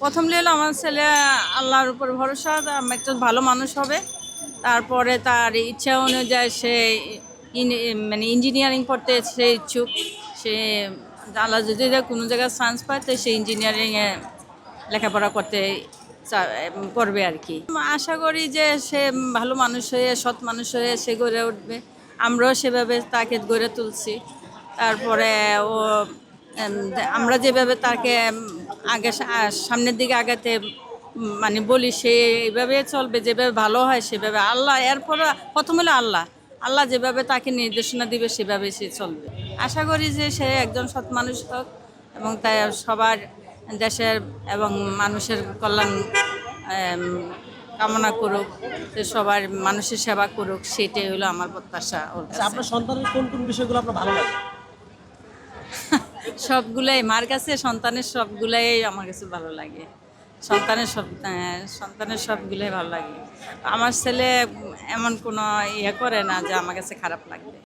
প্রথম হলো আমার ছেলে, আল্লাহর উপর ভরসা একটা ভালো মানুষ হবে। তারপরে তার ইচ্ছা অনুযায়ী সে মানে ইঞ্জিনিয়ারিং পড়তে সে ইচ্ছুক। সে আল্লাহ যদি কোনো জায়গায় চান্স পায়, তো সে ইঞ্জিনিয়ারিংয়ে লেখাপড়া করতে করবে আর কি। আশা করি যে সে ভালো মানুষ হয়ে, সৎ মানুষ হয়ে সে গড়ে উঠবে। আমরাও সেভাবে তাকে গড়ে তুলছি। তারপরে ও আমরা যেভাবে তাকে আগে সামনের দিকে আগাতে মানে বলি সে এইভাবে চলবে, যেভাবে ভালো হয় সেভাবে আল্লাহ, এরপর প্রথম হলো আল্লাহ। আল্লাহ যেভাবে তাকে নির্দেশনা দিবে সেভাবে সে চলবে। আশা করি যে সে একজন সৎ মানুষ হোক এবং তাই সবার দেশের এবং মানুষের কল্যাণ কামনা করুক সবার মানুষের সেবা করুক, সেটাই হলো আমার প্রত্যাশা আচ্ছা আপনার সন্তানের কোন কোন বিষয়গুলো আপনার ভালো লাগে? সবগুলাই মার কাছে সন্তানের সবগুলাই আমার কাছে ভালো লাগে। সন্তানের সব হ্যাঁ, সন্তানের সবগুলাই ভালো লাগে। আমার ছেলে এমন কোনো ইয়ে করে না যে আমার কাছে খারাপ লাগবে।